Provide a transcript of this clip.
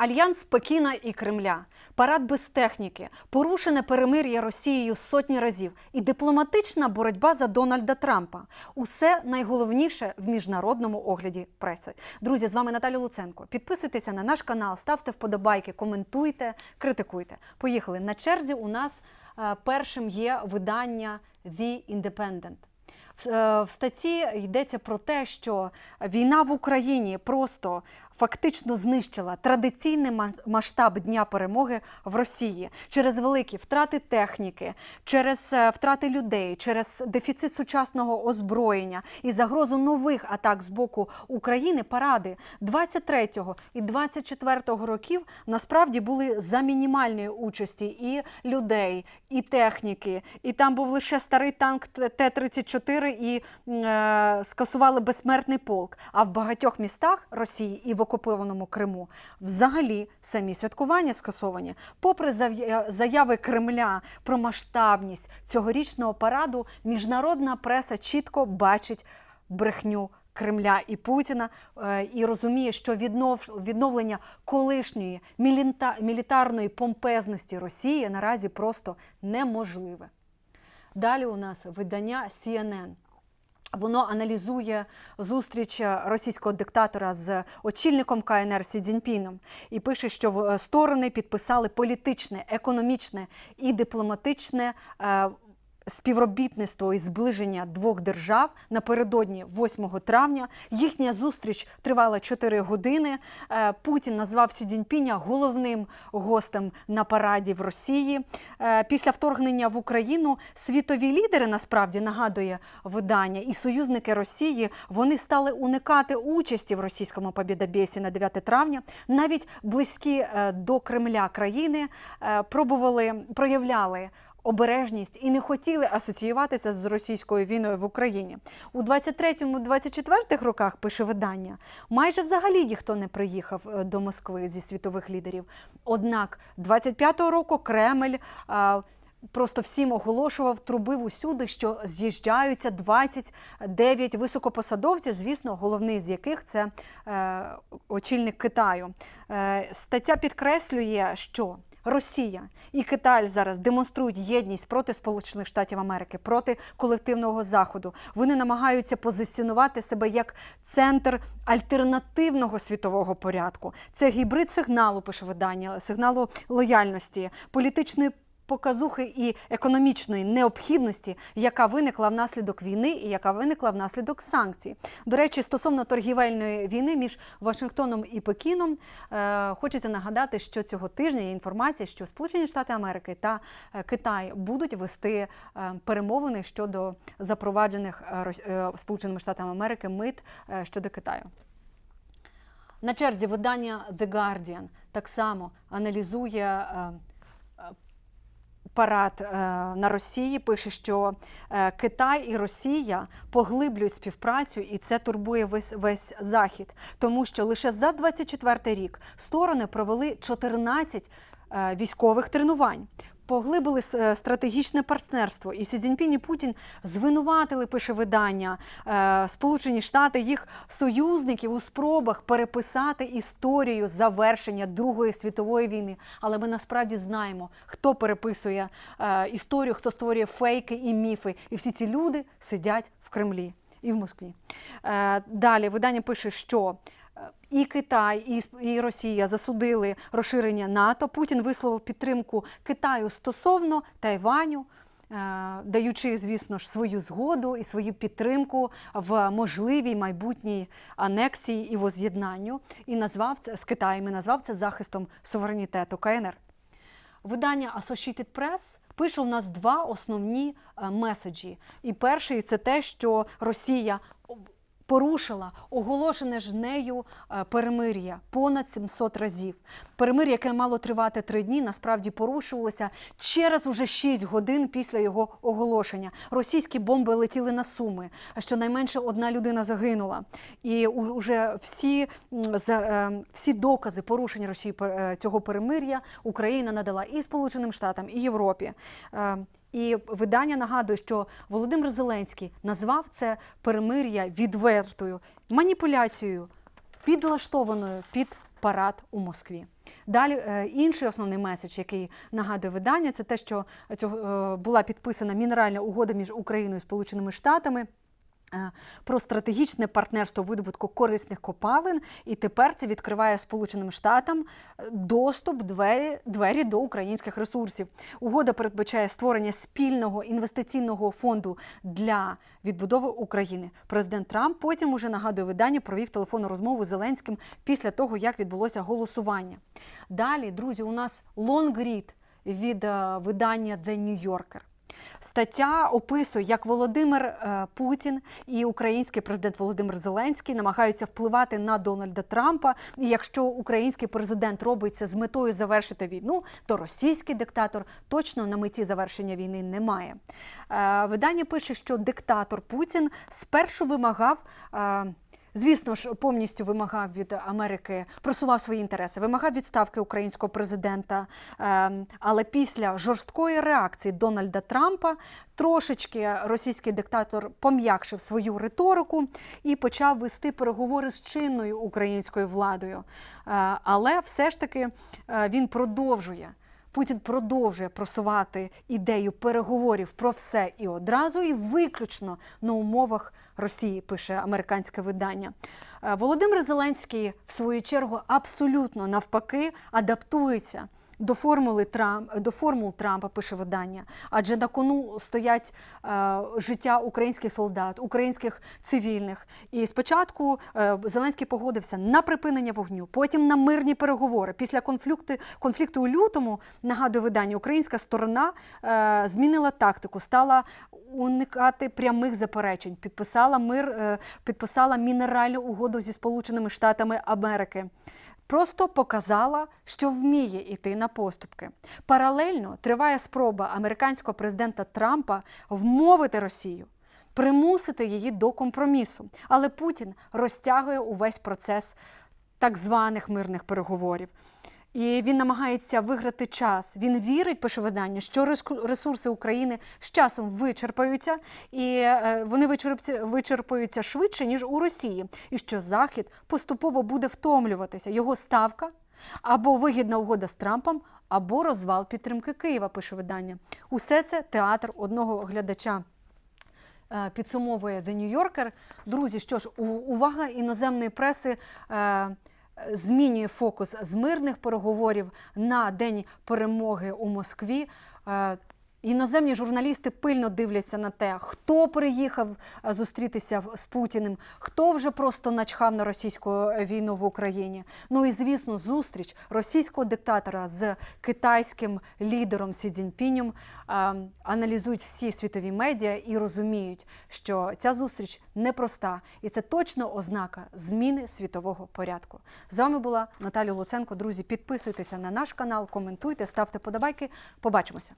Альянс Пекіна і Кремля, парад без техніки, порушене перемир'я Росією сотні разів і дипломатична боротьба за Дональда Трампа усе найголовніше в міжнародному огляді преси. Друзі, з вами Наталя Луценко. Підписуйтеся на наш канал, ставте вподобайки, коментуйте, критикуйте. Поїхали на черзі. У нас е, першим є видання The Independent. Е, в статті йдеться про те, що війна в Україні просто фактично знищила традиційний масштаб дня перемоги в Росії через великі втрати техніки, через е, втрати людей, через дефіцит сучасного озброєння і загрозу нових атак з боку України. Паради 23 і 24 років насправді були за мінімальної участі і людей, і техніки, і там був лише старий танк Т-34, і е, скасували безсмертний полк. А в багатьох містах Росії і в окупованому Криму взагалі самі святкування скасовані. Попри заяви Кремля про масштабність цьогорічного параду, міжнародна преса чітко бачить брехню. Кремля і Путіна е, і розуміє, що віднов відновлення колишньої мілітарної помпезності Росії наразі просто неможливе. Далі у нас видання CNN. Воно аналізує зустріч російського диктатора з очільником КНР Сі Цзіньпіном і пише, що в- сторони підписали політичне, економічне і дипломатичне. Співробітництво і зближення двох держав напередодні 8 травня. Їхня зустріч тривала 4 години. Е, Путін назвав Сі Цзіньпіня головним гостем на параді в Росії. Е, Після вторгнення в Україну світові лідери насправді нагадує видання і союзники Росії вони стали уникати участі в російському побєдобєсі на 9 травня. Навіть близькі е, до Кремля країни пробували проявляли. Обережність і не хотіли асоціюватися з російською війною в Україні у 23-24 роках. Пише видання. Майже взагалі ніхто не приїхав е, до Москви зі світових лідерів. Однак 25-го року Кремль. е, Просто всім оголошував, трубив усюди, що з'їжджаються 29 високопосадовців, звісно, головний з яких це е, очільник Китаю. Е, стаття підкреслює, що Росія і Китай зараз демонструють єдність проти Сполучених Штатів Америки, проти колективного заходу. Вони намагаються позиціонувати себе як центр альтернативного світового порядку. Це гібрид сигналу, пише видання, сигналу лояльності, політичної. Показухи і економічної необхідності, яка виникла внаслідок війни і яка виникла внаслідок санкцій. До речі, стосовно торгівельної війни між Вашингтоном і Пекіном, е, хочеться нагадати, що цього тижня є інформація, що Сполучені Штати Америки та е, Китай будуть вести е, перемовини щодо запроваджених е, Сполученими Штатами Америки мит щодо Китаю. На черзі видання The Guardian так само аналізує. Парад е, на Росії пише, що е, Китай і Росія поглиблюють співпрацю, і це турбує весь весь захід, тому що лише за 24 рік сторони провели 14 е, військових тренувань. Поглибили стратегічне партнерство, і Сі Цзіньпінь і Путін звинуватили, пише видання е, Сполучені Штати їх союзників у спробах переписати історію завершення Другої світової війни. Але ми насправді знаємо, хто переписує е, історію, хто створює фейки і міфи. І всі ці люди сидять в Кремлі і в Москві. Е, далі видання пише, що е, і Китай, і, Росія засудили розширення НАТО. Путін висловив підтримку Китаю стосовно Тайваню. е, Даючи, звісно ж, свою згоду і свою підтримку в можливій майбутній анексії і воз'єднанню, і назвав це з Китаєм, і назвав це захистом суверенітету КНР. Видання Associated Press пише у нас два основні е, меседжі. І перший це те, що Росія порушила оголошене ж нею е, перемир'я понад 700 разів. Перемир'я, яке мало тривати три дні, насправді порушувалося через уже 6 годин після його оголошення. Російські бомби летіли на суми, щонайменше одна людина загинула. І уже всі, е, всі докази порушення Росії е, цього перемир'я Україна надала і Сполученим Штатам, і Європі. І видання нагадує, що Володимир Зеленський назвав це перемир'я відвертою маніпуляцією, підлаштованою під парад у Москві. Далі е, інший основний меседж, який нагадує видання, це те, що цього е, була підписана мінеральна угода між Україною і Сполученими Штатами. Е, Про стратегічне партнерство видобутку корисних копалин, і тепер це відкриває Сполученим Штатам е, доступ двері, двері до українських ресурсів. Угода передбачає створення спільного інвестиційного фонду для відбудови України. Президент Трамп потім уже нагадує видання, провів телефонну розмову з Зеленським після того, як відбулося голосування. Далі, друзі, у нас лонгрід від е, видання The New Yorker. Стаття описує, як Володимир е, Путін і український президент Володимир Зеленський намагаються впливати на Дональда Трампа. І якщо український президент робить це з метою завершити війну, то російський диктатор точно на меті завершення війни не має. Е, Видання пише, що диктатор Путін спершу вимагав. Звісно ж, повністю вимагав від Америки, просував свої інтереси, вимагав відставки українського президента. Ем, Але після жорсткої реакції Дональда Трампа трошечки російський диктатор пом'якшив свою риторику і почав вести переговори з чинною українською владою. Е, Але все ж таки е, він продовжує. Путін продовжує просувати ідею переговорів про все і одразу, і виключно на умовах Росії, пише американське видання. Е, Володимир Зеленський, в свою чергу, абсолютно навпаки адаптується. До формули Трамп до формул Трампа пише видання, адже на кону стоять е, життя українських солдат, українських цивільних. І спочатку е, Зеленський погодився на припинення вогню, потім на мирні переговори. Після конфлікту конфлікту у лютому нагадує видання, українська сторона е, змінила тактику, стала уникати прямих заперечень. Підписала мир, е, підписала мінеральну угоду зі Сполученими Штатами Америки просто показала, що вміє йти на поступки. Паралельно триває спроба американського президента Трампа вмовити Росію. Примусити її до компромісу, але Путін розтягує увесь процес так званих мирних переговорів. І він намагається виграти час. Він вірить, пише видання, що ресурси України з часом вичерпаються, і е, вони вичерпаються, швидше ніж у Росії, і що Захід поступово буде втомлюватися. Його ставка або вигідна угода з Трампом, або розвал підтримки Києва. Пише видання. Усе це театр одного глядача. Е, Підсумовує The New Yorker. Друзі, що ж, увага іноземної преси е, змінює фокус з мирних переговорів на день перемоги у Москві. Іноземні журналісти пильно дивляться на те, хто приїхав е, зустрітися з Путіним, хто вже просто начхав на російську е, війну в Україні. Ну і звісно, зустріч російського диктатора з китайським лідером Сі Цзіньпінем е, аналізують всі світові медіа і розуміють, що ця зустріч непроста, і це точно ознака зміни світового порядку. З вами була Наталя Луценко. Друзі, підписуйтеся на наш канал, коментуйте, ставте подобайки. Побачимося.